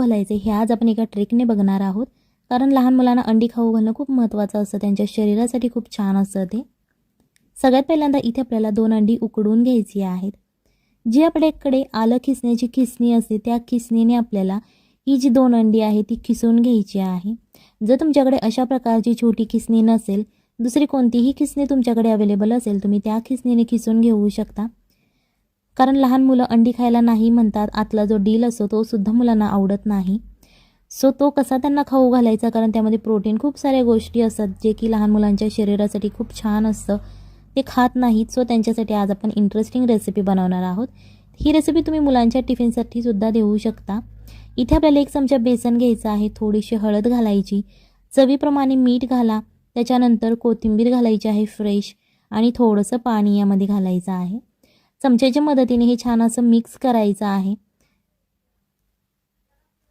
घालायचे हे आज आपण एका ट्रिकने बघणार आहोत. कारण लहान मुलांना अंडी खाऊ घालणं खूप महत्त्वाचं असतं. त्यांच्या शरीरासाठी खूप छान असतं ते. सगळ्यात पहिल्यांदा इथे आपल्याला दोन अंडी उकडून घ्यायची आहेत. जी आपल्याकडे आलं खिसण्याची खिसणी असते त्या खिसणीने आपल्याला ही जी दोन अंडी आहे ती खिसून घ्यायची आहे. जर तुमच्याकडे अशा प्रकारची छोटी खिसणी नसेल दुसरी कोणतीही खिसणी तुमच्याकडे अवेलेबल असेल तुम्ही त्या खिसणीने खिसून घेऊ शकता. कारण लहान मुलं अंडी खायला नाही म्हणतात आतला जो डील असतो तो सुद्धा मुलांना आवडत नाही. सो तो कसा त्यांना खाऊ घालायचा? कारण त्यामध्ये प्रोटीन खूप साऱ्या गोष्टी असतात जे की लहान मुलांच्या शरीरासाठी खूप छान असतं. ते खात नाहीत सो त्यांच्यासाठी आज आपण इंटरेस्टिंग रेसिपी बनवणार आहोत. ही रेसिपी तुम्ही मुलांच्या टिफिनसाठी सुद्धा देऊ शकता. इथे आपल्याला एक चमचा बेसन घ्यायचं आहे थोडीशी हळद घालायची चवीप्रमाणे मीठ घाला त्याच्यानंतर कोथिंबीर घालायची आहे फ्रेश आणि थोडंसं पाणी यामध्ये घालायचं आहे. चमच्याच्या मदतीने हे छान असं मिक्स करायचं आहे.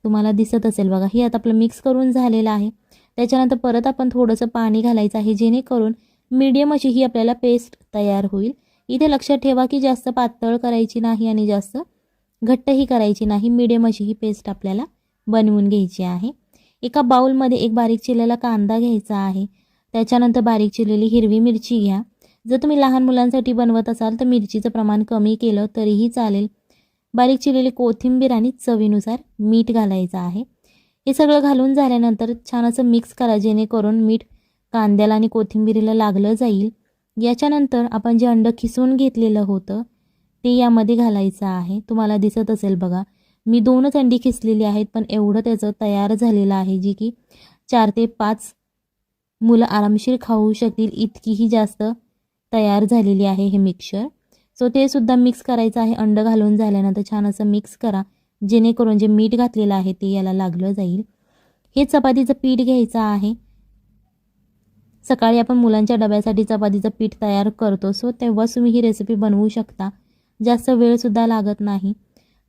तुम्हाला दिसत असेल बघा हे आता आपलं मिक्स करून झालेलं आहे. त्याच्यानंतर परत आपण थोडंसं पाणी घालायचं आहे जेणेकरून मीडियम अशी ही आपल्याला पेस्ट तयार होईल. इथे लक्षात ठेवा की जास्त पातळ करायची नाही आणि जास्त घट्टही करायची नाही. मीडियम अशी ही पेस्ट आपल्याला बनवून घ्यायची आहे. एका बाउलमध्ये एक बारीक चिरलेला कांदा घ्यायचा आहे. त्याच्यानंतर बारीक चिरलेली हिरवी मिरची घ्या. जर तुम्ही लहान मुलांसाठी बनवत असाल तर मिरचीचं प्रमाण कमी केलं तरीही चालेल. बारीक चिरलेली कोथिंबीर आणि चवीनुसार मीठ घालायचं आहे. हे सगळं घालून झाल्यानंतर छान असं मिक्स करा जेणेकरून मीठ कांद्याला आणि कोथिंबीरीला लागलं जाईल. याच्यानंतर आपण जे अंडं खिसून घेतलेलं होतं ते यामध्ये घालायचं आहे. तुम्हाला दिसत असेल बघा मी दोनच अंडी खिसलेली आहेत पण एवढं त्याचं तयार झालेलं आहे जी की चार ते पाच मुलं आरामशीर खाऊ शकतील. इतकीही जास्त तयार झालेली आहे हे मिक्सचर सो ते सुद्धा मिक्स करायचं आहे. अंड घालून झाल्यानंतर छान असं मिक्स करा. जेणेकरून जे मीठ घातलेलं आहे ते याला लागलं जाईल. हे चपातीचं पीठ घ्यायचं आहे. सकाळी आपण मुलांच्या डब्यासाठी चपातीचं पीठ तयार करतो. सो तेव्हाच तुम्ही ही रेसिपी बनवू शकता. जास्त वेळसुद्धा लागत नाही.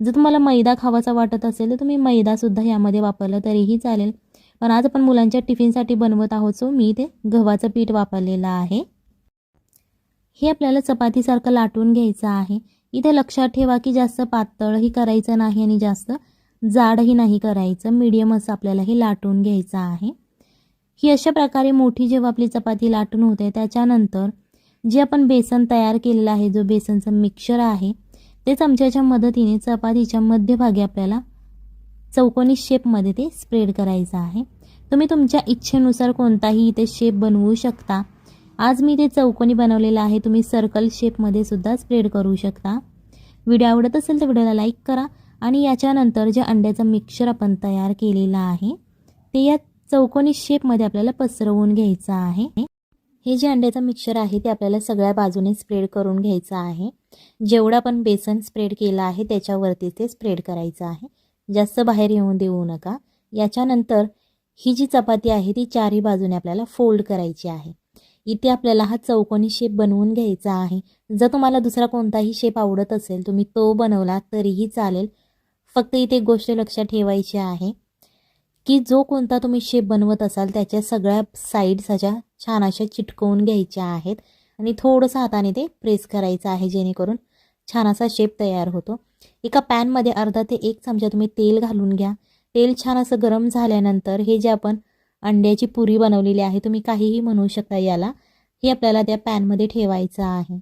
जर तुम्हाला मैदा खावाचा वाटत असेल तर तुम्ही मैदासुद्धा यामध्ये वापरला तरीही चालेल. पण आज आपण मुलांच्या टिफिनसाठी बनवत आहोत. सो मी ते गव्हाचं पीठ वापरलेलं आहे. हे आपल्याला चपातीसारखं लाटून घ्यायचं आहे. इथे लक्षात ठेवा की जास्त पातळही करायचं नाही आणि जास्त जाडही नाही करायचं. मीडियम असं आपल्याला हे लाटून घ्यायचं आहे. ही अशा प्रकारे मोठी जेव्हा आपली चपाती लाटून होते त्याच्यानंतर जे आपण बेसन तयार केलेलं आहे जो बेसनचं मिक्सर आहे ते चमच्याच्या मदतीने चपातीच्या मध्यभागी आपल्याला चौकोनी शेपमध्ये ते स्प्रेड करायचं आहे. तुम्ही तुमच्या इच्छेनुसार कोणताही इथे शेप बनवू शकता. आज मी ते चौकोनी बनवलेलं आहे. तुम्ही सर्कल शेपमध्ये सुद्धा स्प्रेड करू शकता. व्हिडिओ आवडत असेल तर व्हिडिओला लाईक करा आणि याच्यानंतर जे अंड्याचं मिक्सर आपण तयार केलेलं आहे ते या चौकोनी शेपमध्ये आपल्याला पसरवून घ्यायचं आहे. हे जे अंड्याचं मिक्सर आहे ते आपल्याला सगळ्या बाजूने स्प्रेड करून घ्यायचं आहे. जेवढं आपण बेसन स्प्रेड केलं आहे त्याच्यावरती ते स्प्रेड करायचं आहे. जास्त बाहेर येऊन देऊ नका. याच्यानंतर ही जी चपाती आहे ती चारही बाजूने आपल्याला फोल्ड करायची आहे. इथे आपल्याला हा चौकोनी शेप बनवून घ्यायचा आहे. जर तुम्हाला दुसरा कोणताही शेप आवडत असेल तुम्ही तो बनवला तरीही चालेल. फक्त इथे एक गोष्ट लक्षात ठेवायची आहे की जो कोणता तुम्ही शेप बनवत असाल त्याच्या सगळ्या साईड्स अशा छान अशा चिटकवून घ्यायच्या आहेत. आणि थोडंसं हाताने ते प्रेस करायचं आहे जेणेकरून छान असा शेप तयार होतो. एका पॅनमध्ये अर्धा ते एक चमचा तुम्ही तेल घालून घ्या. तेल छान असं गरम झाल्यानंतर हे जे आपण अंड्याची पुरी बनवलेली आहे. तुम्ही काहीही म्हणू शकता याला. हे आपल्याला त्या पॅनमध्ये ठेवायचं आहे.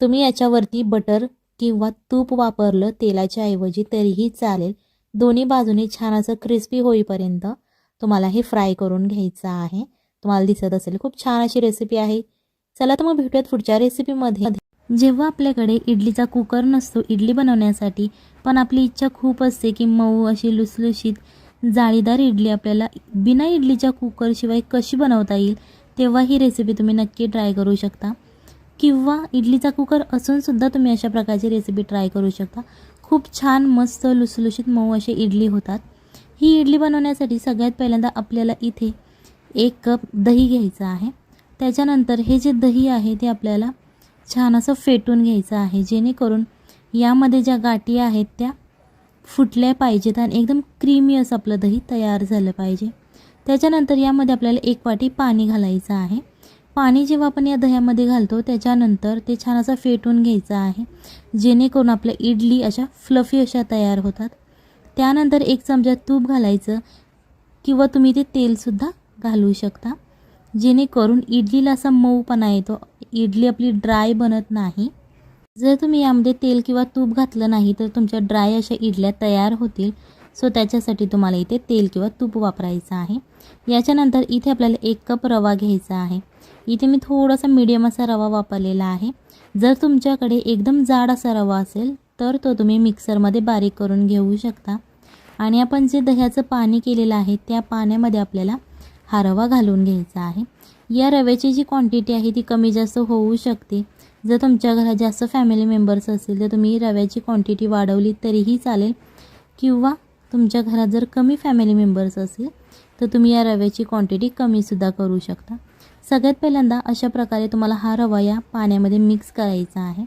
तुम्ही याच्यावरती बटर किंवा तूप वापरलं तेलाच्या ऐवजी तरीही चालेल. दोन्ही बाजूने छान असं क्रिस्पी होईपर्यंत तुम्हाला हे फ्राय करून घ्यायचं आहे. तुम्हाला दिसत असेल खूप छान अशी रेसिपी आहे. चला तर मग भेटूयात पुढच्या रेसिपीमध्ये जेव्हा आपल्याकडे इडलीचा कुकर नसतो इडली बनवण्यासाठी पण आपली इच्छा खूप असते की मऊ अशी लुसलुशीत जाळीदार इडली आपल्याला बिना इडलीच्या कुकरशिवाय कशी बनवता येईल तेव्हा ही रेसिपी तुम्ही नक्की ट्राय करू शकता. किंवा इडलीचा कुकर असूनसुद्धा तुम्ही अशा प्रकारची रेसिपी ट्राय करू शकता. खूप छान मस्त लुसलुशीत मऊ अशी इडली होतात. ही इडली बनवण्यासाठी सगळ्यात पहिल्यांदा आपल्याला इथे एक कप दही घ्यायचं आहे. त्याच्यानंतर हे जे दही आहे ते आपल्याला छान असं फेटून घ्यायचं आहे जेणेकरून यामध्ये ज्या गाठी आहेत त्या फुटल्या पाहिजेत आणि एकदम क्रीमी असं आपलं दही तयार झालं पाहिजे. त्याच्यानंतर यामध्ये आपल्याला एक वाटी पाणी घालायचं आहे. पाणी जेव्हा आपण या दह्यामध्ये घालतो त्याच्यानंतर ते छान असं फेटून घ्यायचं आहे. जेणेकरून आपल्या इडली अशा फ्लफी अशा तयार होतात. त्यानंतर एक चमचा तूप घालायचं किंवा तुम्ही ते तेलसुद्धा घालू शकता. जेणेकरून इडलीला असा मऊपणा येतो. इडली आपली ड्राय बनत नाही. जर तुम्ही यामध्ये तेल किंवा तूप घातलं नाही तर तुमच्या ड्राय अशा इडल्या तयार होतील. सो त्याच्यासाठी तुम्हाला इथे तेल किंवा तूप वापरायचं आहे. याच्यानंतर इथे आपल्याला एक कप रवा घ्यायचा आहे. इथे मी थोडासा मीडियम असा रवा वापरलेला आहे. जर तुमच्याकडे एकदम जाड असा रवा असेल तर तो तुम्ही मिक्सरमध्ये बारीक करून घेऊ शकता. आणि आपण जे दह्याचं पाणी केलेलं आहे त्या पाण्यामध्ये आपल्याला हा रवा घालून घ्यायचा आहे. या रव्याची जी क्वांटिटी आहे ती कमी जास्त होऊ शकते. जर तुमच्या घरात जास्त फॅमिली मेंबर्स असतील तर तुम्ही रव्याची क्वांटिटी वाढवली तरीही चालेल. किंवा तुमच्या घरात जर कमी फॅमिली मेंबर्स असेल तर तुम्ही या रव्याची क्वांटिटी कमीसुद्धा करू शकता. सगळ्यात पहिल्यांदा अशा प्रकारे तुम्हाला हा रवा या पाण्यामध्ये मिक्स करायचा आहे.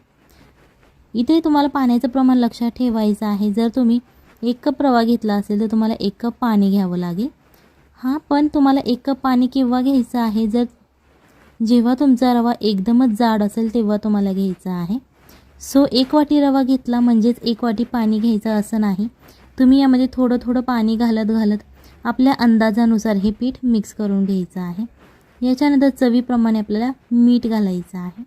इथे तुम्हाला पाण्याचं प्रमाण लक्षात ठेवायचं आहे. जर तुम्ही एक कप रवा घेतला असेल तर तुम्हाला एक कप पाणी घ्यावं लागेल. हां पण तुम्हाला एक कप पाणी केव्हा घ्यायचं आहे? जर जेव्हा तुमचा रवा एकदमच जाड असेल तेव्हा तुम्हाला घ्यायचा आहे. सो एक वाटी रवा घेतला म्हणजेच एक वाटी पाणी घ्यायचं असं नाही. तुम्ही यामध्ये थोडं थोडं पाणी घालत घालत आपल्या अंदाजानुसार हे पीठ मिक्स करून घ्यायचं आहे. याच्यानंतर चवीप्रमाणे आपल्याला मीठ घालायचं आहे.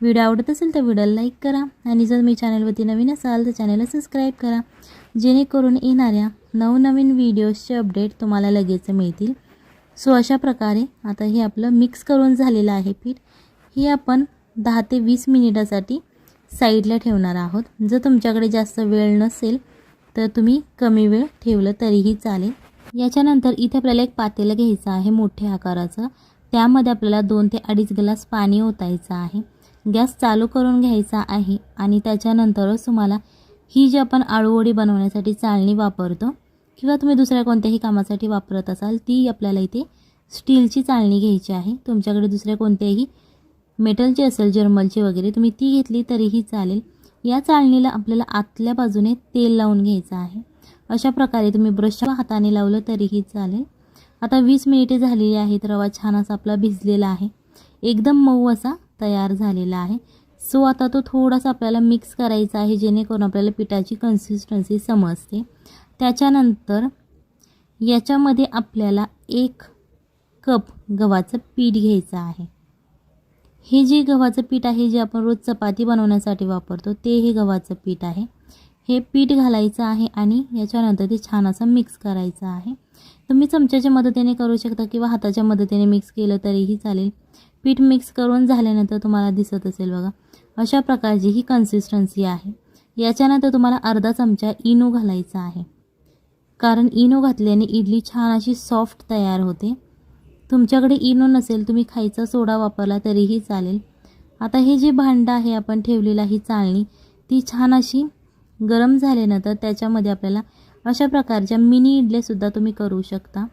व्हिडिओ आवडत असेल तर व्हिडिओला लाईक करा आणि जर मी चॅनलवरती नवीन असाल तर चॅनलला सबस्क्राईब करा. जेणेकरून येणाऱ्या नवनवीन व्हिडिओजचे अपडेट तुम्हाला लगेच मिळतील. सो अशा प्रकारे आता हे आपलं मिक्स करून झालेलं आहे पीठ. हे आपण दहा ते वीस मिनिटासाठी साईडला ठेवणार आहोत. जर तुमच्याकडे जास्त वेळ नसेल तर तुम्ही कमी वेळ ठेवलं तरीही चालेल. याच्यानंतर इथे आपल्याला एक पातेलं घ्यायचं आहे मोठ्या आकाराचं. त्यामध्ये आपल्याला दोन ते अडीच ग्लास पाणी ओतायचं आहे. गॅस चालू करून घ्यायचा आहे आणि त्याच्यानंतरच तुम्हाला ही जी आपण आळूवडी बनवण्यासाठी चाळणी वापरतो किंवा तुम्ही दुसऱ्या कोणत्याही कामासाठी वापरत असाल ती आपल्याला इथे स्टीलची चाळणी घ्यायची आहे. तुमच्याकडे दुसऱ्या कोणत्याही मेटलची असेल जर्मलची वगैरे तुम्ही ती घेतली तरीही चालेल. या चाळणीला आपल्याला आतल्या बाजूने तेल लावून घ्यायचं आहे. अशा प्रकारे तुम्ही ब्रशच्या हाताने लावलं तरीही चालेल. आता वीस मिनिटे झालेली आहेत रवा छान असा आपला भिजलेला आहे. एकदम मऊ असा तयार झालेला आहे. सो आता तो थोडासा आपल्याला मिक्स करायचा आहे जेणेकरून आपल्याला पिठाची कन्सिस्टन्सी समजते. त्याच्यानंतर याच्यामध्ये आपल्याला एक कप गव्हाचं पीठ घ्यायचं आहे. हे जे गव्हाचं पीठ आहे जे आपण रोज चपाती बनवण्यासाठी वापरतो ते हे गव्हाचं पीठ आहे. हे पीठ घालायचं आहे आणि याच्यानंतर ते छान असं मिक्स करायचं आहे. तुम्ही चमच्याच्या मदतीने करू शकता किंवा हाताच्या मदतीने मिक्स केलं तरीही चालेल. पीठ मिक्स करून झाल्यानंतर तुम्हाला दिसत असेल बघा अशा प्रकारची ही कन्सिस्टन्सी आहे. याच्यानंतर तुम्हाला अर्धा चमचा इनो घालायचा आहे. कारण इनो घातल्याने इडली छान अशी सॉफ्ट तयार होते. तुमच्याकडे इनो नसेल तुम्ही खायचा सोडा वापरला तरीही चालेल. आता हे जे भांडं आहे आपण ठेवलेलं ही चाळणी ती छान अशी गरम झाल्यानंतर त्याच्यामध्ये आपल्याला अशा प्रकारच्या मिनी इडल्यासुद्धा तुम्ही करू शकता.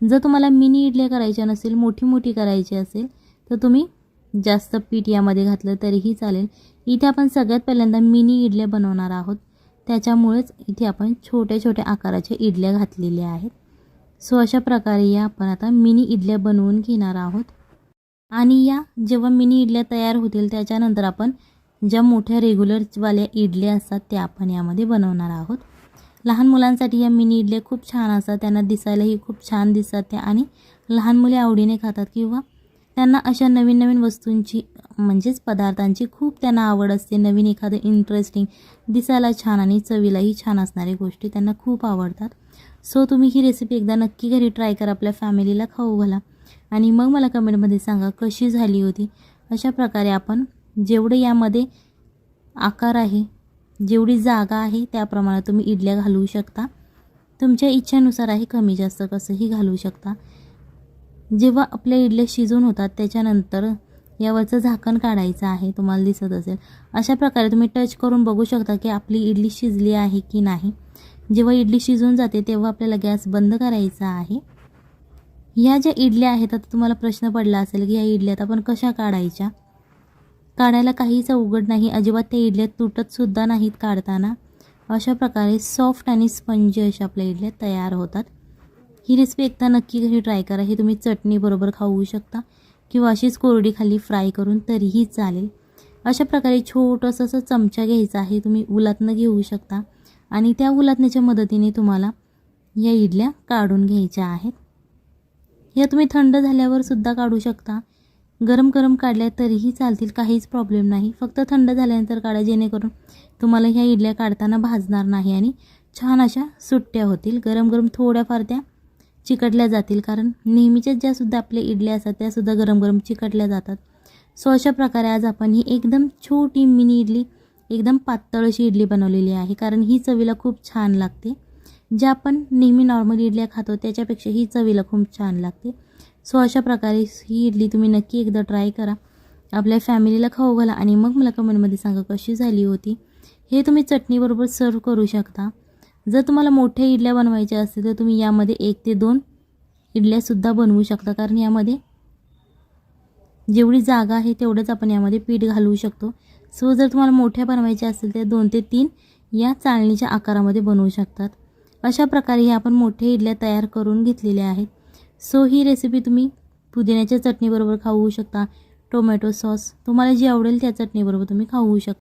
जर तुम्हाला मिनी इडल्या करायच्या नसेल मोठी मोठी करायची असेल तर तुम्ही जास्त पीठ यामध्ये घातलं तरीही चालेल. इथे आपण सगळ्यात पहिल्यांदा मिनी इडल्या बनवणार आहोत. त्याच्यामुळेच इथे आपण छोट्या छोट्या आकाराच्या इडल्या घातलेल्या आहेत. सो अशा प्रकारे या आपण आता मिनी इडल्या बनवून घेणार आहोत. आणि या जेव्हा मिनी इडल्या तयार होतील त्याच्यानंतर आपण ज्या मोठ्या रेग्युलरवाल्या इडल्या असतात त्या आपण यामध्ये बनवणार आहोत. लहान मुलांसाठी या मिनी इडल्या खूप छान असतात. त्यांना दिसायलाही खूप छान दिसतात त्या आणि लहान मुले आवडीने खातात किंवा त्यांना अशा नवीन नवीन वस्तूंची म्हणजेच पदार्थांची खूप त्यांना आवड असते. नवीन एखादं इंटरेस्टिंग दिसायला छान आणि चवीलाही छान असणाऱ्या गोष्टी त्यांना खूप आवडतात. सो तुम्ही ही रेसिपी एकदा नक्की घरी ट्राय करा. आपल्या फॅमिलीला खाऊ घाला. आणि मग मला कमेंटमध्ये सांगा कशी झाली होती? अशा प्रकारे आपण जेवढे यामध्ये आकार आहे जेवढी जागा आहे त्याप्रमाणे तुम्ही इडल्या घालवू शकता. तुमच्या इच्छेनुसार आहे कमी जास्त कसंही घालू शकता. जेव्हा आपल्या इडल्या शिजून होतात त्याच्यानंतर यावरचं झाकण काढायचं आहे तुम्हाला दिसत असेल. अशा प्रकारे तुम्ही टच करून बघू शकता की आपली इडली शिजली आहे की नाही. जेव्हा इडली शिजून जाते तेव्हा आपल्याला गॅस बंद करायचा आहे. ह्या ज्या इडल्या आहेत आता तुम्हाला प्रश्न पडला असेल की ह्या इडल्यात आपण कशा काढायच्या? काढायला काहीच अवघड नाही. अजिबात त्या इडल्या तुटतसुद्धा नाहीत काढताना. अशा प्रकारे सॉफ्ट आणि स्पंज अशा आपल्या इडल्या तयार होतात. ही रेसिपी एकदा नक्की घरी ट्राय करा ही तुम्ही चटणीबरोबर खाऊ शकता. किंवा अशीच कोरडी खाली फ्राय करून तरीही चालेल. अशा प्रकारे छोटंसं असं चमचा घ्यायचा आहे तुम्ही उलातनं घेऊ शकता. आणि त्या उलातण्याच्या मदतीने तुम्हाला या इडल्या काढून घ्यायच्या आहेत. या तुम्ही थंड झाल्यावर सुद्धा काढू शकता. गरम गरम काढल्या तरीही चालतील काहीच प्रॉब्लेम नाही. फक्त थंड झाल्यानंतर काढा जेणेकरून तुम्हाला ह्या इडल्या काढताना भाजणार नाही आणि छान अशा सुट्ट्या होतील. गरम गरम थोड्याफार त्या चिकटल्या जातील. कारण नेहमीच्या ज्यासुद्धा आपल्या इडल्या असतात त्यासुद्धा गरम गरम चिकटल्या जातात. सो अशा प्रकारे आज आपण ही एकदम छोटी मिनी इडली एकदम पातळ अशी इडली बनवलेली आहे. कारण ही चवीला खूप छान लागते. ज्या आपण नेहमी नॉर्मल इडल्या खातो त्याच्यापेक्षा ही चवीला खूप छान लागते. सो अशा प्रकारे ही इडली तुम्ही नक्की एकदा ट्राय करा. आपल्या फॅमिलीला खाऊ घाला आणि मग मला कमेंटमध्ये सांगा कशी झाली होती. हे तुम्ही चटणीबरोबर सर्व करू शकता. जर तुम्हाला मोठ्या इडल्या बनवायच्या असतील तर तुम्ही यामध्ये एक ते दोन इडल्यासुद्धा बनवू शकता. कारण यामध्ये जेवढी जागा आहे तेवढंच आपण यामध्ये पीठ घालवू शकतो. सो जर तुम्हाला मोठ्या बनवायच्या असतील तर दोन ते तीन या चाळणीच्या आकारामध्ये बनवू शकतात. अशा प्रकारे ह्या आपण मोठ्या इडल्या तयार करून घेतलेल्या आहेत. सो ही रेसिपी तुम्ही पुदिन्याच्या चटणीबरोबर खाऊ शकता. टोमॅटो सॉस तुम्हाला जी आवडेल त्या चटणीबरोबर तुम्ही खाऊ शकता.